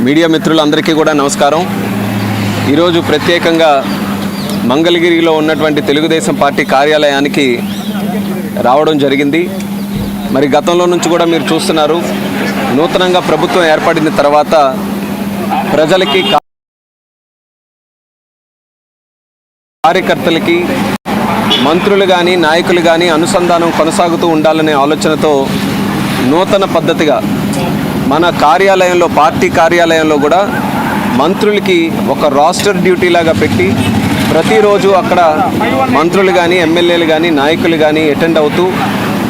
Media మిత్రులందరికీ కూడా నమస్కారం. ఈరోజు ప్రత్యేకంగా మంగళగిరిలో ఉన్నటువంటి తెలుగుదేశం పార్టీ కార్యాలయానికి రావడం జరిగింది. మరి గతంలో నుంచి కూడా మీరు చూస్తున్నారు నూతనంగా ప్రభుత్వం ఏర్పడిన తర్వాత ప్రజలకి కా- కార్యకర్తలకి మంత్రులు కానీ నాయకులు కానీ అనుసంధానం కొనసాగుతూ ఉండాలనే ఆలోచనతో నూతన పద్ధతిగా మన కార్యాలయంలో పార్టీ కార్యాలయంలో కూడా మంత్రులకి ఒక రాస్టర్ డ్యూటీ లాగా పెట్టి ప్రతిరోజు అక్కడ మంత్రులు కానీ ఎమ్మెల్యేలు కానీ నాయకులు కానీ అటెండ్ అవుతూ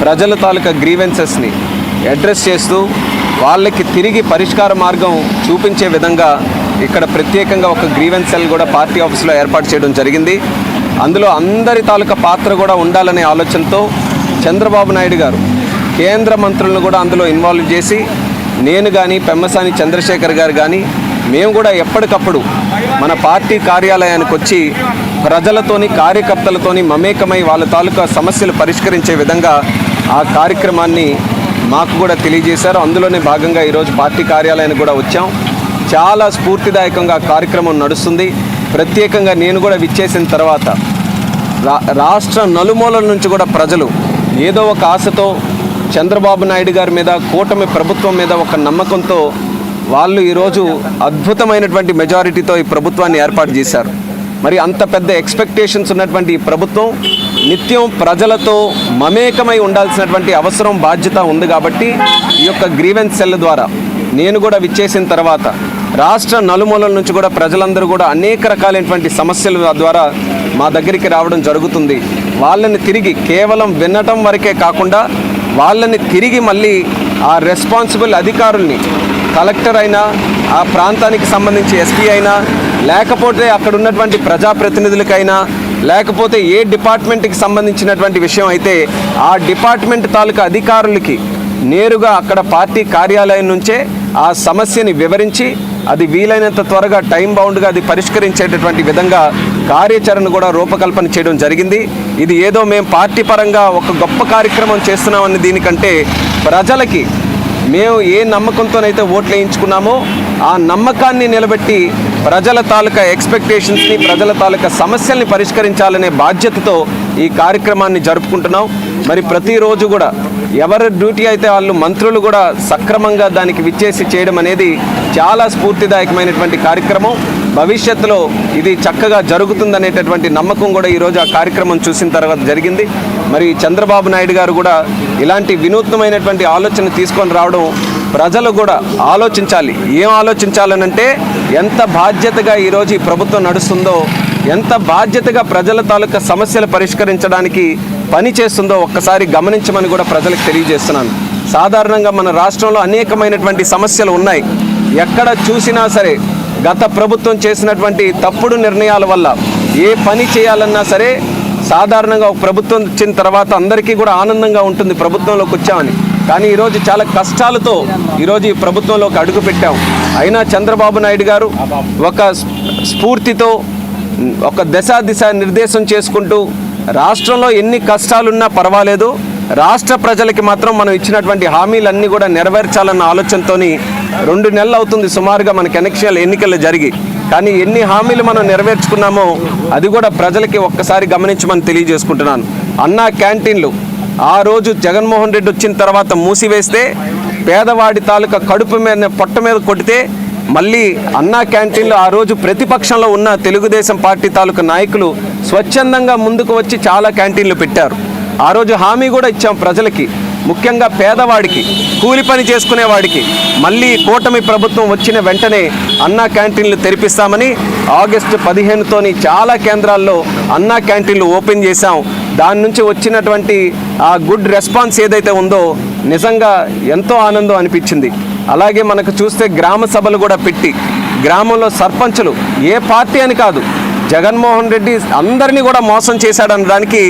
ప్రజల తాలూకా గ్రీవెన్సెస్ని అడ్రస్ చేస్తూ వాళ్ళకి తిరిగి పరిష్కార మార్గం చూపించే విధంగా ఇక్కడ ప్రత్యేకంగా ఒక గ్రీవెన్స్ సెల్ కూడా పార్టీ ఆఫీస్లో ఏర్పాటు చేయడం జరిగింది. అందులో అందరి తాలూకా పాత్ర కూడా ఉండాలనే ఆలోచనతో చంద్రబాబు నాయుడు గారు కేంద్ర మంత్రులను కూడా అందులో ఇన్వాల్వ్ చేసి నేను కానీ పెమ్మసాని చంద్రశేఖర్ గారు కానీ మేము కూడా ఎప్పటికప్పుడు మన పార్టీ కార్యాలయానికి వచ్చి ప్రజలతోని కార్యకర్తలతోని మమేకమై వాళ్ళ తాలూకా సమస్యలు పరిష్కరించే విధంగా ఆ కార్యక్రమాన్ని మాకు కూడా తెలియజేశారు. అందులోనే భాగంగా ఈరోజు పార్టీ కార్యాలయానికి కూడా వచ్చాం. చాలా స్ఫూర్తిదాయకంగా కార్యక్రమం నడుస్తుంది. ప్రత్యేకంగా నేను కూడా విచ్చేసిన తర్వాత రా రాష్ట్ర నలుమూలల నుంచి కూడా ప్రజలు ఏదో ఒక ఆశతో చంద్రబాబు నాయుడు గారి మీద కూటమి ప్రభుత్వం మీద ఒక నమ్మకంతో వాళ్ళు ఈరోజు అద్భుతమైనటువంటి మెజారిటీతో ఈ ప్రభుత్వాన్ని ఏర్పాటు చేశారు. మరి అంత పెద్ద ఎక్స్పెక్టేషన్స్ ఉన్నటువంటి ఈ ప్రభుత్వం నిత్యం ప్రజలతో మమేకమై ఉండాల్సినటువంటి అవసరం బాధ్యత ఉంది కాబట్టి ఈ యొక్క గ్రీవెన్స్ సెల్ ద్వారా నేను కూడా విచ్చేసిన తర్వాత రాష్ట్ర నలుమూలల నుంచి కూడా ప్రజలందరూ కూడా అనేక రకాలైనటువంటి సమస్యల ద్వారా మా దగ్గరికి రావడం జరుగుతుంది. వాళ్ళని తిరిగి కేవలం వినటం వరకే కాకుండా వాళ్ళని తిరిగి మళ్ళీ ఆ రెస్పాన్సిబుల్ అధికారుల్ని కలెక్టర్ అయినా ఆ ప్రాంతానికి సంబంధించి ఎస్పీ అయినా లేకపోతే అక్కడ ఉన్నటువంటి ప్రజాప్రతినిధులకైనా లేకపోతే ఏ డిపార్ట్మెంట్కి సంబంధించినటువంటి విషయం అయితే ఆ డిపార్ట్మెంట్ తాలూకా అధికారులకి నేరుగా అక్కడ పార్టీ కార్యాలయం నుంచే ఆ సమస్యని వివరించి అది వీలైనంత త్వరగా టైం బౌండ్గా అది పరిష్కరించేటటువంటి విధంగా కార్యాచరణ కూడా రూపకల్పన చేయడం జరిగింది. ఇది ఏదో మేము పార్టీ పరంగా ఒక గొప్ప కార్యక్రమం చేస్తున్నామని దీనికంటే ప్రజలకి మేము ఏ నమ్మకంతోనైతే ఓట్లు వేయించుకున్నామో ఆ నమ్మకాన్ని నిలబెట్టి ప్రజల తాలూకా ఎక్స్పెక్టేషన్స్ని ప్రజల తాలూకా సమస్యల్ని పరిష్కరించాలనే బాధ్యతతో ఈ కార్యక్రమాన్ని జరుపుకుంటున్నాం. మరి ప్రతిరోజు కూడా ఎవరి డ్యూటీ అయితే వాళ్ళు మంత్రులు కూడా సక్రమంగా దానికి విచ్చేసి చేయడం అనేది చాలా స్ఫూర్తిదాయకమైనటువంటి కార్యక్రమం. భవిష్యత్తులో ఇది చక్కగా జరుగుతుందనేటటువంటి నమ్మకం కూడా ఈరోజు ఆ కార్యక్రమం చూసిన తర్వాత జరిగింది. మరి చంద్రబాబు నాయుడు గారు కూడా ఇలాంటి వినూత్నమైనటువంటి ఆలోచన తీసుకొని రావడం ప్రజలు కూడా ఆలోచించాలి. ఏం ఆలోచించాలనంటే ఎంత బాధ్యతగా ఈరోజు ఈ ప్రభుత్వం నడుస్తుందో ఎంత బాధ్యతగా ప్రజల తాలూకా సమస్యలు పరిష్కరించడానికి పని చేస్తుందో ఒక్కసారి గమనించమని కూడా ప్రజలకు తెలియజేస్తున్నాను. సాధారణంగా మన రాష్ట్రంలో అనేకమైనటువంటి సమస్యలు ఉన్నాయి. ఎక్కడ చూసినా సరే గత ప్రభుత్వం చేసినటువంటి తప్పుడు నిర్ణయాల వల్ల ఏ పని చేయాలన్నా సరే సాధారణంగా ఒక ప్రభుత్వం వచ్చిన తర్వాత అందరికీ కూడా ఆనందంగా ఉంటుంది ప్రభుత్వంలోకి వచ్చామని. కానీ ఈరోజు చాలా కష్టాలతో ఈరోజు ఈ ప్రభుత్వంలోకి అడుగు పెట్టాం. అయినా చంద్రబాబు నాయుడు గారు ఒక స్ఫూర్తితో ఒక దశ దిశ నిర్దేశం చేసుకుంటూ రాష్ట్రంలో ఎన్ని కష్టాలున్నా పర్వాలేదు. రాష్ట్ర ప్రజలకి మాత్రం మనం ఇచ్చినటువంటి హామీలన్నీ కూడా నెరవేర్చాలన్న ఆలోచనతోని రెండు నెలలు అవుతుంది సుమారుగా మనకి కనెక్షన్ ఎన్నికలు జరిగి. కానీ ఎన్ని హామీలు మనం నెరవేర్చుకున్నామో అది కూడా ప్రజలకి ఒక్కసారి గమనించమని తెలియజేసుకుంటున్నాను. అన్నా క్యాంటీన్లు ఆ రోజు జగన్మోహన్ రెడ్డి వచ్చిన తర్వాత మూసివేస్తే పేదవాడి తాలూకా కడుపు మీద పొట్ట మీద కొడితే మళ్ళీ అన్నా క్యాంటీన్లో ఆ రోజు ప్రతిపక్షంలో ఉన్న తెలుగుదేశం పార్టీ తాలూకా నాయకులు స్వచ్ఛందంగా ముందుకు వచ్చి చాలా క్యాంటీన్లు పెట్టారు. ఆ రోజు హామీ కూడా ఇచ్చాం ప్రజలకి. ముఖ్యంగా పేదవాడికి కూలి పని చేసుకునేవాడికి మళ్ళీ కూటమి ప్రభుత్వం వచ్చిన వెంటనే అన్నా క్యాంటీన్లు తెరిపిస్తామని ఆగస్టు పదిహేనుతోని చాలా కేంద్రాల్లో అన్నా క్యాంటీన్లు ఓపెన్ చేశాం. దాని నుంచి వచ్చినటువంటి ఆ గుడ్ రెస్పాన్స్ ఏదైతే ఉందో నిజంగా ఎంతో ఆనందం అనిపించింది. అలాగే మనకు చూస్తే గ్రామ సభలు కూడా పెట్టి గ్రామంలో సర్పంచులు ఏ పార్టీ అని కాదు జగన్మోహన్ రెడ్డి అందరినీ కూడా మోసం చేశాడనడానికి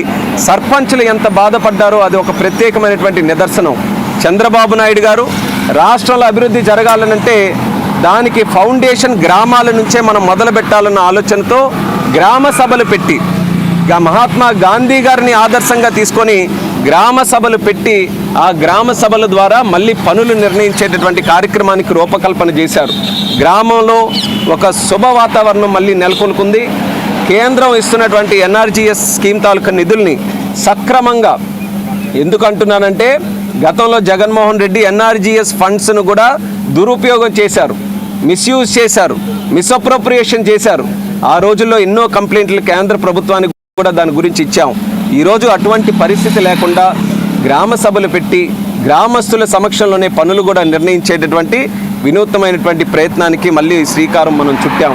సర్పంచులు ఎంత బాధపడ్డారో అది ఒక ప్రత్యేకమైనటువంటి నిదర్శనం. చంద్రబాబు నాయుడు గారు రాష్ట్రంలో అభివృద్ధి జరగాలనంటే దానికి ఫౌండేషన్ గ్రామాల నుంచే మనం మొదలు పెట్టాలన్న ఆలోచనతో గ్రామ సభలు పెట్టి మహాత్మా గాంధీ గారిని ఆదర్శంగా తీసుకొని గ్రామ సభలు పెట్టి ఆ గ్రామ సభల ద్వారా మళ్ళీ పనులు నిర్ణయించేటటువంటి కార్యక్రమానికి రూపకల్పన చేశారు. గ్రామంలో ఒక శుభ వాతావరణం మళ్ళీ నెలకొల్కుంది. కేంద్రం ఇస్తున్నటువంటి ఎన్ఆర్జీఎస్ స్కీమ్ తాలూకా నిధుల్ని సక్రమంగా ఎందుకు అంటున్నానంటే గతంలో జగన్మోహన్ రెడ్డి ఎన్ఆర్జీఎస్ ఫండ్స్ను కూడా దురుపయోగం చేశారు. మిస్యూజ్ చేశారు. మిస్అప్రోప్రియేషన్ చేశారు. ఆ రోజుల్లో ఎన్నో కంప్లైంట్లు కేంద్ర ప్రభుత్వానికి కూడా దాని గురించి ఇచ్చాం. ఈరోజు అటువంటి పరిస్థితి లేకుండా గ్రామ సభలు పెట్టి గ్రామస్తుల సమక్షంలోనే పనులు కూడా నిర్ణయించేటటువంటి వినూత్నమైనటువంటి ప్రయత్నానికి మళ్ళీ శ్రీకారం మనం చుట్టాం.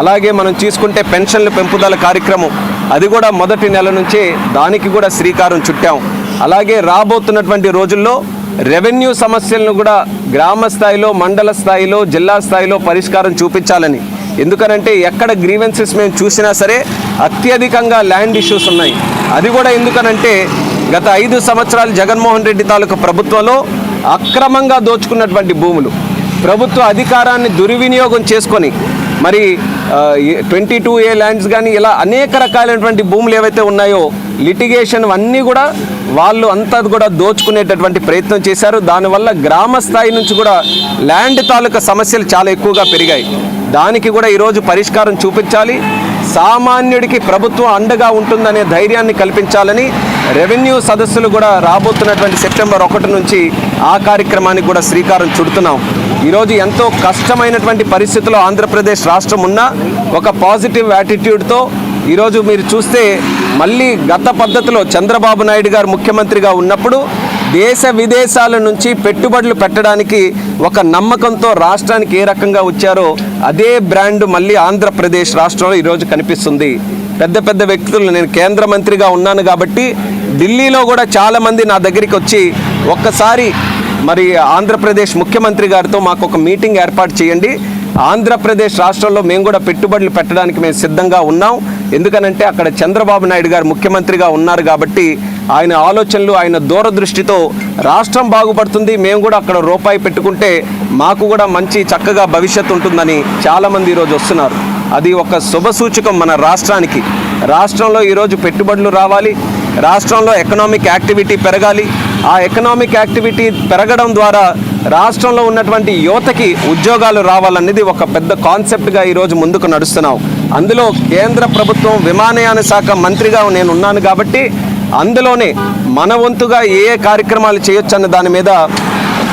అలాగే మనం తీసుకుంటే పెన్షన్ల పెంపుదల కార్యక్రమం అది కూడా మొదటి నెల నుంచే దానికి కూడా శ్రీకారం చుట్టాం. అలాగే రాబోతున్నటువంటి రోజుల్లో రెవెన్యూ సమస్యలను కూడా గ్రామ స్థాయిలో మండల స్థాయిలో జిల్లా స్థాయిలో పరిష్కారం చూపించాలని ఎందుకనంటే ఎక్కడ గ్రీవెన్సెస్ మేము చూసినా సరే అత్యధికంగా ల్యాండ్ ఇష్యూస్ ఉన్నాయి. అది కూడా ఎందుకనంటే గత ఐదు సంవత్సరాలు జగన్మోహన్ రెడ్డి తాలూకా ప్రభుత్వంలో అక్రమంగా దోచుకున్నటువంటి భూములు. ప్రభుత్వ అధికారాన్ని దుర్వినియోగం చేసుకొని మరి ట్వంటీ టూ ఏ ల్యాండ్స్ కానీ ఇలా అనేక రకాలైనటువంటి భూములు ఏవైతే ఉన్నాయో లిటిగేషన్ అన్నీ కూడా వాళ్ళు అంతా కూడా దోచుకునేటటువంటి ప్రయత్నం చేశారు. దానివల్ల గ్రామ స్థాయి నుంచి కూడా ల్యాండ్ తాలూకా సమస్యలు చాలా ఎక్కువగా పెరిగాయి. దానికి కూడా ఈరోజు పరిష్కారం చూపించాలి. సామాన్యుడికి ప్రభుత్వం అండగా ఉంటుందనే ధైర్యాన్ని కల్పించాలని రెవెన్యూ సదస్సులు కూడా రాబోతున్నటువంటి సెప్టెంబర్ ఒకటి నుంచి ఆ కార్యక్రమానికి కూడా శ్రీకారం చుడుతున్నాం. ఈరోజు ఎంతో కష్టమైనటువంటి పరిస్థితుల్లో ఆంధ్రప్రదేశ్ రాష్ట్రం ఉన్న ఒక పాజిటివ్ యాటిట్యూడ్తో ఈరోజు మీరు చూస్తే మళ్ళీ గత పద్ధతిలో చంద్రబాబు నాయుడు గారు ముఖ్యమంత్రిగా ఉన్నప్పుడు దేశ విదేశాల నుంచి పెట్టుబడులు పెట్టడానికి ఒక నమ్మకంతో రాష్ట్రానికి ఏ రకంగా వచ్చారో అదే బ్రాండ్ మళ్ళీ ఆంధ్రప్రదేశ్ రాష్ట్రంలో ఈరోజు కనిపిస్తుంది. పెద్ద పెద్ద వ్యక్తులు నేను కేంద్ర మంత్రిగా ఉన్నాను కాబట్టి ఢిల్లీలో కూడా చాలామంది నా దగ్గరికి వచ్చి ఒక్కసారి మరి ఆంధ్రప్రదేశ్ ముఖ్యమంత్రి గారితో మాకు ఒక మీటింగ్ ఏర్పాటు చేయండి. ఆంధ్రప్రదేశ్ రాష్ట్రంలో మేము కూడా పెట్టుబడులు పెట్టడానికి మేము సిద్ధంగా ఉన్నాం. ఎందుకనంటే అక్కడ చంద్రబాబు నాయుడు గారు ముఖ్యమంత్రిగా ఉన్నారు కాబట్టి ఆయన ఆలోచనలు ఆయన దూరదృష్టితో రాష్ట్రం బాగుపడుతుంది. మేము కూడా అక్కడ రూపాయి పెట్టుకుంటే మాకు కూడా మంచి చక్కగా భవిష్యత్తు ఉంటుందని చాలామంది ఈరోజు వస్తున్నారు. అది ఒక శుభ సూచకం మన రాష్ట్రానికి. రాష్ట్రంలో ఈరోజు పెట్టుబడులు రావాలి. రాష్ట్రంలో ఎకనామిక్ యాక్టివిటీ పెరగాలి. ఆ ఎకనామిక్ యాక్టివిటీ పెరగడం ద్వారా రాష్ట్రంలో ఉన్నటువంటి యువతకి ఉద్యోగాలు రావాలనేది ఒక పెద్ద కాన్సెప్ట్గా ఈరోజు ముందుకు నడుస్తున్నాం అందులో కేంద్ర ప్రభుత్వం విమానయాన శాఖ మంత్రిగా నేను ఉన్నాను కాబట్టి అందులోనే మన వంతుగా ఏ ఏ కార్యక్రమాలు చేయొచ్చు అన్న దాని మీద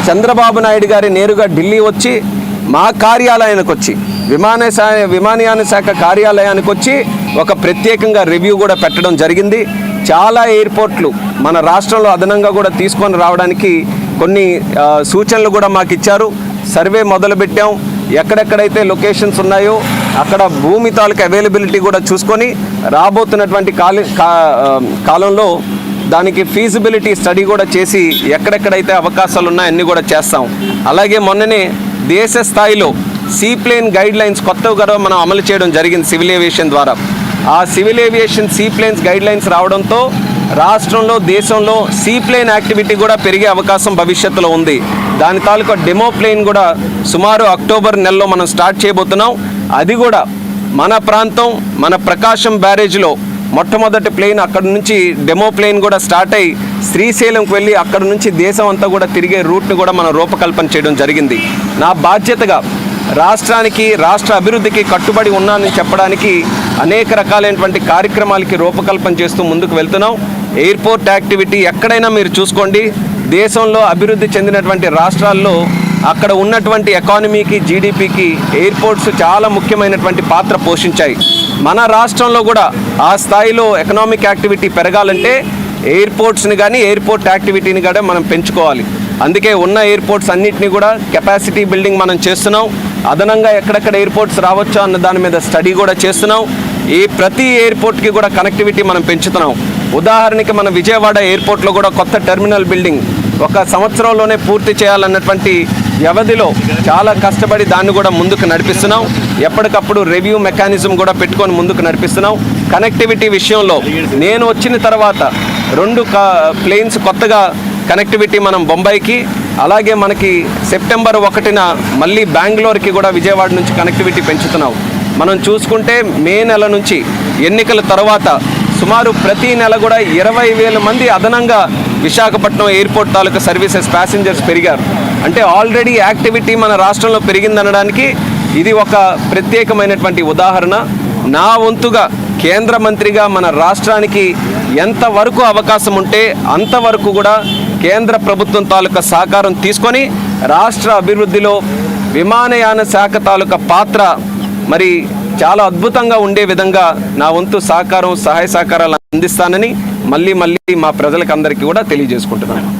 చంద్రబాబు నాయుడు గారి నేరుగా ఢిల్లీ వచ్చి మా కార్యాలయానికి వచ్చి విమాన విమానయాన శాఖ కార్యాలయానికి వచ్చి ఒక ప్రత్యేకంగా రివ్యూ కూడా పెట్టడం జరిగింది. చాలా ఎయిర్పోర్ట్లు మన రాష్ట్రంలో అదనంగా కూడా తీసుకొని రావడానికి కొన్ని సూచనలు కూడా మాకు ఇచ్చారు సర్వే మొదలుపెట్టాం. ఎక్కడెక్కడైతే లొకేషన్స్ ఉన్నాయో అక్కడ భూమి తాలూకు అవైలబిలిటీ కూడా చూసుకొని రాబోతున్నటువంటి కాలి కా- కాలంలో దానికి ఫీజిబిలిటీ స్టడీ కూడా చేసి ఎక్కడెక్కడైతే అవకాశాలు ఉన్నాయో అన్నీ కూడా చేస్తాం. అలాగే మొన్ననే దేశ స్థాయిలో సీప్లేన్ గైడ్ లైన్స్ కొత్తగా మనం అమలు చేయడం జరిగింది సివిల్ ఏవియేషన్ ద్వారా. ఆ civil aviation seaplanes guidelines రావడంతో రాష్ట్రంలో దేశంలో సీప్లేన్ యాక్టివిటీ కూడా పెరిగే అవకాశం భవిష్యత్తులో ఉంది. దాని తాలూకా డెమో ప్లేన్ కూడా సుమారు అక్టోబర్ నెలలో మనం స్టార్ట్ చేయబోతున్నాం. అది కూడా మన ప్రాంతం మన ప్రకాశం బ్యారేజ్లో మొట్టమొదటి ప్లేన్ అక్కడ నుంచి డెమో ప్లేన్ కూడా స్టార్ట్ అయ్యి శ్రీశైలంకి వెళ్ళి అక్కడ నుంచి దేశం అంతా కూడా తిరిగే రూట్ను కూడా మనం రూపకల్పన చేయడం జరిగింది. నా బాధ్యతగా రాష్ట్రానికి రాష్ట్ర అభివృద్ధికి కట్టుబడి ఉన్నానని చెప్పడానికి అనేక రకాలైనటువంటి కార్యక్రమాలకి రూపకల్పన చేస్తూ ముందుకు వెళ్తున్నాం. ఎయిర్పోర్ట్ యాక్టివిటీ ఎక్కడైనా మీరు చూసుకోండి. దేశంలో అభివృద్ధి చెందినటువంటి రాష్ట్రాల్లో అక్కడ ఉన్నటువంటి ఎకానమీకి జీడిపికి ఎయిర్పోర్ట్స్ చాలా ముఖ్యమైనటువంటి పాత్ర పోషించాయి. మన రాష్ట్రంలో కూడా ఆ స్థాయిలో ఎకనామిక్ యాక్టివిటీ పెరగాలంటే ఎయిర్పోర్ట్స్ని కానీ ఎయిర్పోర్ట్ యాక్టివిటీని కూడా మనం పెంచుకోవాలి. అందుకే ఉన్న ఎయిర్పోర్ట్స్ అన్నిటిని కూడా కెపాసిటీ బిల్డింగ్ మనం చేస్తున్నాం. అదనంగా ఎక్కడెక్కడ ఎయిర్పోర్ట్స్ రావచ్చు అన్న దాని మీద స్టడీ కూడా చేస్తున్నాం. ఈ ప్రతి ఎయిర్పోర్ట్కి కూడా కనెక్టివిటీ మనం పెంచుతున్నాం. ఉదాహరణకి మన విజయవాడ ఎయిర్పోర్ట్లో కూడా కొత్త టెర్మినల్ బిల్డింగ్ ఒక సంవత్సరంలోనే పూర్తి చేయాలన్నటువంటి వ్యవధిలో చాలా కష్టపడి దాన్ని కూడా ముందుకు నడిపిస్తున్నాం. ఎప్పటికప్పుడు రివ్యూ మెకానిజం కూడా పెట్టుకొని ముందుకు నడిపిస్తున్నాం. కనెక్టివిటీ విషయంలో నేను వచ్చిన తర్వాత రెండు ప్లేన్స్ కొత్తగా కనెక్టివిటీ మనం బొంబాయికి అలాగే మనకి సెప్టెంబర్ ఒకటిన మళ్ళీ బెంగళూరుకి కూడా విజయవాడ నుంచి కనెక్టివిటీ పెంచుతున్నాం. మనం చూసుకుంటే మే నెల నుంచి ఎన్నికల తర్వాత సుమారు ప్రతి నెల కూడా ఇరవై వేల మంది అదనంగా విశాఖపట్నం ఎయిర్పోర్ట్ తాలూకా సర్వీసెస్ ప్యాసింజర్స్ పెరిగారు. అంటే ఆల్రెడీ యాక్టివిటీ మన రాష్ట్రంలో పెరిగిందనడానికి ఇది ఒక ప్రత్యేకమైనటువంటి ఉదాహరణ. నా వంతుగా కేంద్ర మంత్రిగా మన రాష్ట్రానికి ఎంతవరకు అవకాశం ఉంటే అంతవరకు కూడా కేంద్ర ప్రభుత్వం తాలూకా సహకారం తీసుకొని రాష్ట్ర అభివృద్ధిలో విమానయాన శాఖ తాలూకా పాత్ర మరి చాలా అద్భుతంగా ఉండే విధంగా నా వంతు సహకారం సహాయ సహకారాలు అందిస్తానని మళ్ళీ మళ్ళీ మా ప్రజలకు అందరికీ కూడా తెలియజేసుకుంటున్నాను.